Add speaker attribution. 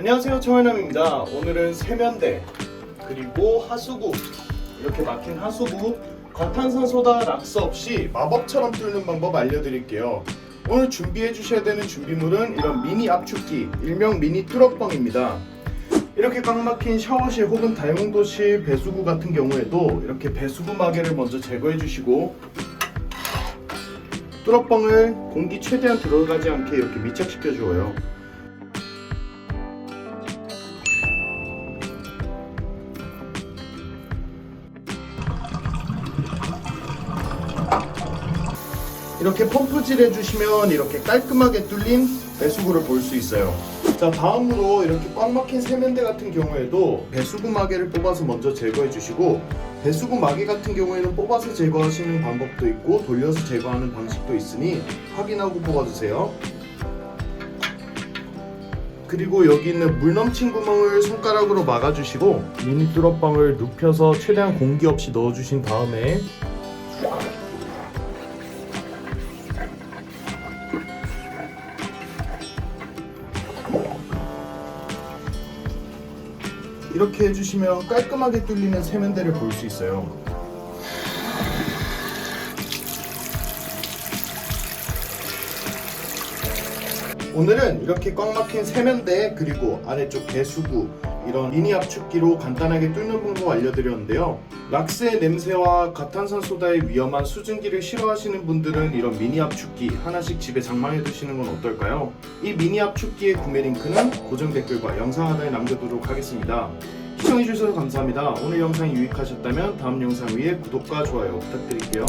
Speaker 1: 안녕하세요 청해남입니다. 오늘은 세면대 그리고 하수구 이렇게 막힌 하수구 과탄산소다 락스 없이 마법처럼 뚫는 방법 알려드릴게요. 오늘 준비해 주셔야 되는 준비물은 이런 미니 압축기 일명 미니 뚫어뻥입니다. 이렇게 꽉 막힌 샤워실 혹은 다용도실 배수구 같은 경우에도 이렇게 배수구 마개를 먼저 제거해 주시고 뚫어뻥을 공기 최대한 들어가지 않게 이렇게 밀착시켜 주어요 이렇게 펌프질 해주시면 이렇게 깔끔하게 뚫린 배수구를 볼 수 있어요. 자 다음으로 이렇게 꽉 막힌 세면대 같은 경우에도 배수구 마개를 뽑아서 먼저 제거해 주시고 배수구 마개 같은 경우에는 뽑아서 제거하시는 방법도 있고 돌려서 제거하는 방식도 있으니 확인하고 뽑아주세요. 그리고 여기 있는 물 넘친 구멍을 손가락으로 막아주시고 미니 뚫어뻥을 눕혀서 최대한 공기 없이 넣어주신 다음에 이렇게 해주시면 깔끔하게 뚫리는 세면대를 볼 수 있어요. 오늘은 이렇게 꽉 막힌 세면대 그리고 아래쪽 배수구 이런 미니 압축기로 간단하게 뚫는 방법 알려드렸는데요. 락스의 냄새와 가탄산소다의 위험한 수증기를 싫어하시는 분들은 이런 미니 압축기 하나씩 집에 장만해 두시는 건 어떨까요? 이 미니 압축기의 구매 링크는 고정 댓글과 영상 하단에 남겨두도록 하겠습니다. 시청해주셔서 감사합니다. 오늘 영상이 유익하셨다면 다음 영상 위에 구독과 좋아요 부탁드릴게요.